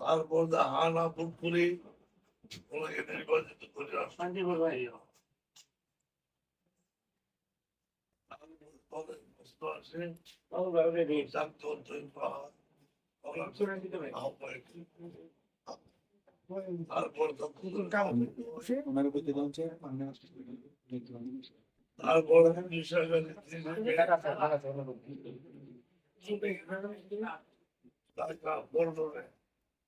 তারপর হানা পুরপুরি ওনাকে নির্বাচিত করে তারপর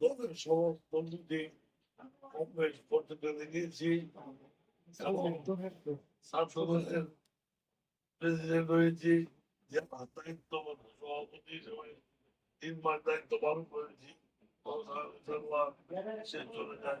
তোদের সমস্ত দিক কমপ্লেক্স করতে পেরে গিয়েছি এবং ছাত্রদের প্রেসিডেন্ট হয়েছি যে দায়িত্ব সভাপতি হিসেবে তিন মাস দায়িত্ব পালন করেছি সে চলে যায়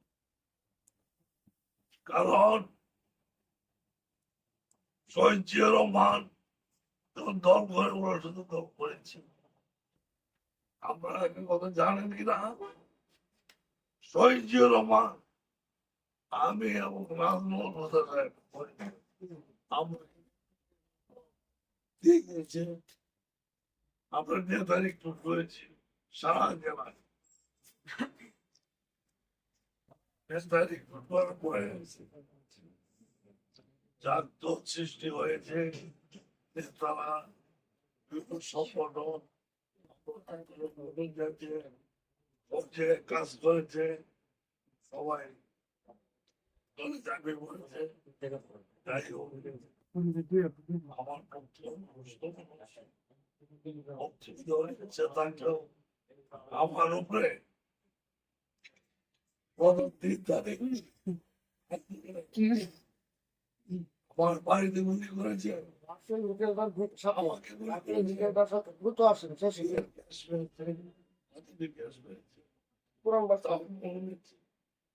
কারণ শহীদ জিয়া রহমান যখন দল করে ওরা শুধু দল করেছে আপনারা একটা কথা জানেন কিনা শহীদ জিয়া রহমান, আমি এবং রাজমোহন হোসেন সাহেব, আমরা গিয়েছে নেতার একটু করেছি সারা জেলায় পরে জাগ্রত সৃষ্টি হয়েছে সংগঠন যে কাজ করেছে সবাই চাকরি করেছে যাই হোক আমার আমার উপরে আমার বাড়িতে গুলি করেছে।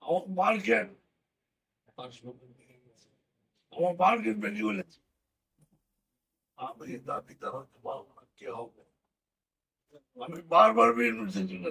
আমার মার্কেট আমার মার্কেট বেরিয়ে বলেছে আমি দাবি দাঁড়াতে পারব না কে হবে আমি বারবার বের নিই চলে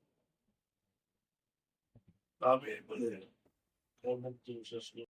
আমি বলে কর্মত্ব শেষ করি